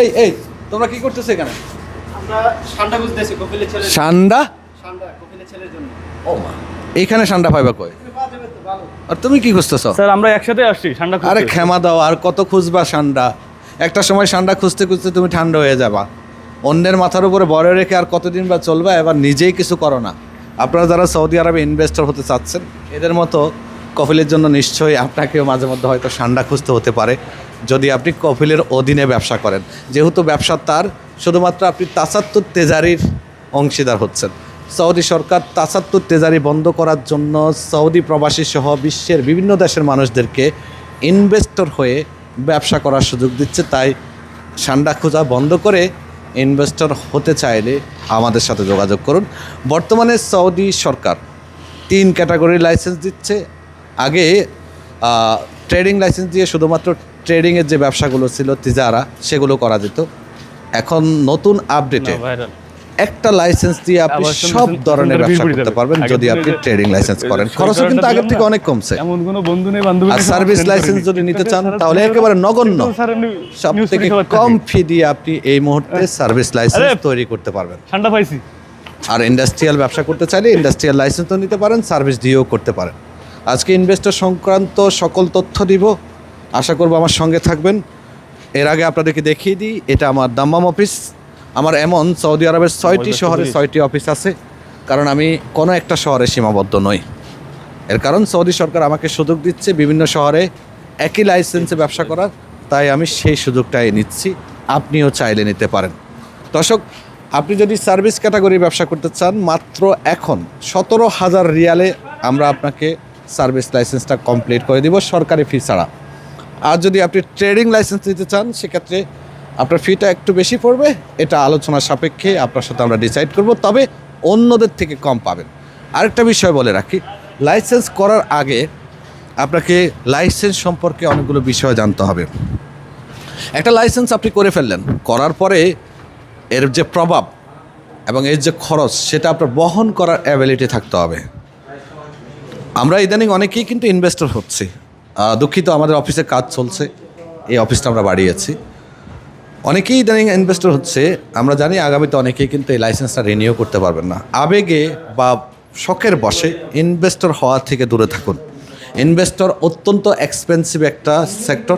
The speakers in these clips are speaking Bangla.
এই এই তোমরা কি করতেছো এখানে? সান্ডা ঠান্ডা কপিলের ছেলের জন্য। ও এইখানে সান্ডা পাইবা কই? আর তুমি কি খুঁজতেছো? স্যার আমরা একসাথে আসছি ঠান্ডা আরে খুঁজতে। ক্ষমা দাও আর কত খুঁজবা সান্ডা? একটা সময় সান্ডা খুঁজতে খুঁজতে তুমি ঠান্ডা হয়ে যাবা। অন্যের মাথার উপরে বড় রেখে আর কতদিন বা চলবে এবার নিজেই কিছু করো না। আপনারা যারা সৌদি আরবে ইনভেস্টর হতে চাচ্ছেন এদের মতো কফিলের জন্য নিশ্চয়ই আপনাকেও মাঝে মধ্যে হয়তো সান্ডা খুঁজতে হতে পারে। যদি আপনি কফিলের অধীনে ব্যবসা করেন। যেহেতু ব্যবসা তার, শুধুমাত্র আপনি তাসাত্তর তেজারির অংশীদার হচ্ছেন। সৌদি সরকার তাসাত্তর তেজারি বন্ধ করার জন্য সৌদি প্রবাসী সহ বিশ্বের বিভিন্ন দেশের মানুষদেরকে ইনভেস্টর হয়ে ব্যবসা করার সুযোগ দিচ্ছে। তাই সান্ডা খোঁজা বন্ধ করে ইনভেস্টর হতে চাইলে আমাদের সাথে যোগাযোগ করুন। বর্তমানে সৌদি সরকার তিন ক্যাটাগরির লাইসেন্স দিচ্ছে। আগে ট্রেডিং লাইসেন্স দিয়ে শুধুমাত্র ট্রেডিংয়ের যে ব্যবসাগুলো ছিল তিজারা সেগুলো করা যেত। এখন নতুন আপডেটে একটা লাইসেন্স দিয়ে আপনি সব ধরনের ব্যবসা করতে পারবেন যদি আপনি ট্রেডিং লাইসেন্স করেন। খরচও কিন্তু আগের থেকে অনেক কমছে। এমন কোনো বন্ধু নেই বান্ধবী আর সার্ভিস লাইসেন্স যদি নিতে চান তাহলে একেবারে নগণ্য। সব থেকে কম ফি দিয়ে আপনি এই মুহূর্তে সার্ভিস লাইসেন্স তৈরি করতে পারবেন। ঠান্ডা পাইছি। আর ইন্ডাস্ট্রিয়াল ব্যবসা করতে চাইলে ইন্ডাস্ট্রিয়াল লাইসেন্সও নিতে পারেন সার্ভিস দিয়েও করতে পারেন। আজকে ইনভেস্টর সংক্রান্ত সকল তথ্য দিব। আশা করব আমার সঙ্গে থাকবেন। এর আগে আপনাদেরকে দেখিয়ে দিই এটা আমার দাম্মাম অফিস। আমার এমন সৌদি আরবের ছয়টি শহরে ছয়টি অফিস আছে কারণ আমি কোনো একটা শহরে সীমাবদ্ধ নই। এর কারণ সৌদি সরকার আমাকে সুযোগ দিচ্ছে বিভিন্ন শহরে একই লাইসেন্সে ব্যবসা করার তাই আমি সেই সুযোগটাই নিচ্ছি আপনিও চাইলে নিতে পারেন। দর্শক আপনি যদি সার্ভিস ক্যাটাগরি ব্যবসা করতে চান মাত্র এখন সতেরো হাজার রিয়ালে আমরা আপনাকে সার্ভিস লাইসেন্সটা কমপ্লিট করে দিব সরকারি ফি ছাড়া। আর যদি আপনি ট্রেডিং লাইসেন্স নিতে চান, সেক্ষেত্রে আপনার ফিটা একটু বেশি পড়বে। এটা আলোচনার সাপেক্ষে আপনার সাথে আমরা ডিসাইড করব, তবে অন্যদের থেকে কম পাবেন। আরেকটা বিষয় বলে রাখি, লাইসেন্স করার আগে আপনাকে লাইসেন্স সম্পর্কে অনেকগুলো বিষয় জানতে হবে। একটা লাইসেন্স আপনি করে ফেললেন, করার পরে এর যে প্রভাব এবং এর যে খরচ, সেটা আপনার বহন করার অ্যাবিলিটি থাকতে হবে। আমরা ইদানিং অনেকেই কিন্তু ইনভেস্টর হচ্ছে। দুঃখিত আমাদের অফিসে কাজ চলছে। এই অফিসটা আমরা বাড়িয়েছি। অনেকেই ইদানিং ইনভেস্টর হচ্ছে। আমরা জানি আগামীতে অনেকেই কিন্তু এই লাইসেন্সটা রিনিউ করতে পারবেন না। আবেগে বা শখের বসে ইনভেস্টর হওয়া থেকে দূরে থাকুন। ইনভেস্টর অত্যন্ত এক্সপেন্সিভ একটা সেক্টর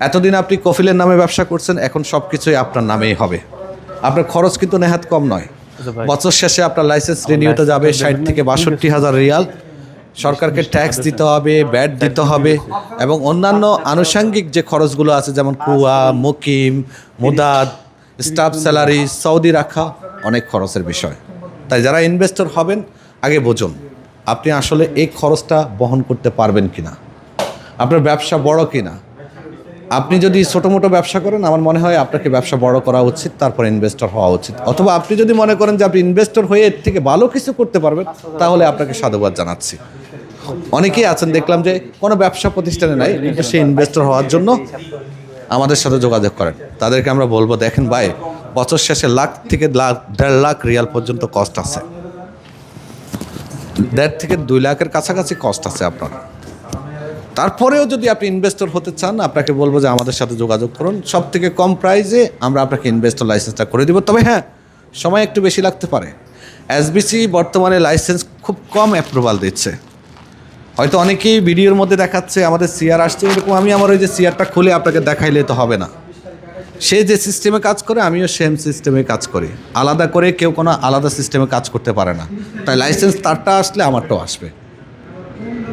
এতদিন আপনি কফিলের নামে ব্যবসা করছেন এখন সব কিছুই আপনার নামেই হবে। আপনার খরচ কিন্তু নেহাত কম নয়। আচ্ছা বছর শেষে আপনার লাইসেন্স রিনিউতে যাবে ষাট থেকে বাষট্টি হাজার রিয়াল। সরকারকে ট্যাক্স দিতে হবে ব্যাট দিতে হবে এবং অন্যান্য আনুষঙ্গিক যে খরচগুলো আছে যেমন কুয়া মুকিম মুদাদ স্টাফ স্যালারি সৌদি রাখা অনেক খরচের বিষয়। তাই যারা ইনভেস্টর হবেন আগে বুঝুন আপনি আসলে এই খরচটা বহন করতে পারবেন কি না আপনার ব্যবসা বড় কিনা। আপনি যদি ছোটো মোটো ব্যবসা করেন আমার মনে হয় আপনাকে ব্যবসা বড় করা উচিত তারপর ইনভেস্টর হওয়া উচিত। অথবা আপনি যদি মনে করেন যে আপনি ইনভেস্টর হয়ে এর থেকে ভালো কিছু করতে পারবেন তাহলে আপনাকে সাধুবাদ জানাচ্ছি। অনেকেই আছেন, দেখলাম যে কোনো ব্যবসা প্রতিষ্ঠানে নাই কিন্তু সে ইনভেস্টর হওয়ার জন্য আমাদের সাথে যোগাযোগ করেন। তাদেরকে আমরা বলব, দেখেন ভাই, বছর শেষে লাখ থেকে লাখ, দেড় লাখ রিয়াল পর্যন্ত কস্ট আছে। দেড় থেকে দুই লাখের কাছাকাছি কস্ট আছে আপনার। তারপরেও যদি আপনি ইনভেস্টর হতে চান, আপনাকে বলব যে আমাদের সাথে যোগাযোগ করুন। সব থেকে কম প্রাইসে আমরা আপনাকে ইনভেস্টর লাইসেন্সটা করে দিব। তবে হ্যাঁ সময় একটু বেশি লাগতে পারে। এসবিসি বর্তমানে লাইসেন্স খুব কম অ্যাপ্রুভাল দিচ্ছে। হয়তো অনেকেই ভিডিওর মধ্যে দেখাচ্ছে, আমাদের সিআর আসছে, এরকম আমি আমার ওই যে সিআরটা খুলে আপনাকে দেখাইলে তো হবে না। সে যে সিস্টেমে কাজ করে, আমিও সেম সিস্টেমে কাজ করি। আলাদা করে কেউ কোনো আলাদা সিস্টেমে কাজ করতে পারে না। তাই লাইসেন্স তারটা আসলে আমারটাও আসবে।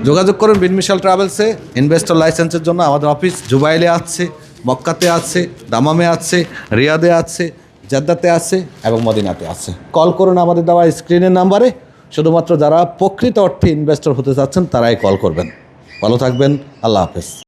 যোগাযোগ করুন বিনমিশাল ট্রাভেলসে ইনভেস্টর লাইসেন্সের জন্য আমাদের অফিস জুবাইলে আছে, মক্কাতে আছে, দামামে আছে, রিয়াদে আছে, জেদ্দাতে আছে এবং মদিনাতে আছে। কল করুন আমাদের দেওয়া স্ক্রিনের নাম্বারে শুধুমাত্র যারা প্রকৃত অর্থে ইনভেস্টর হতে চাচ্ছেন তারাই কল করবেন। ভালো থাকবেন আল্লাহ হাফেজ।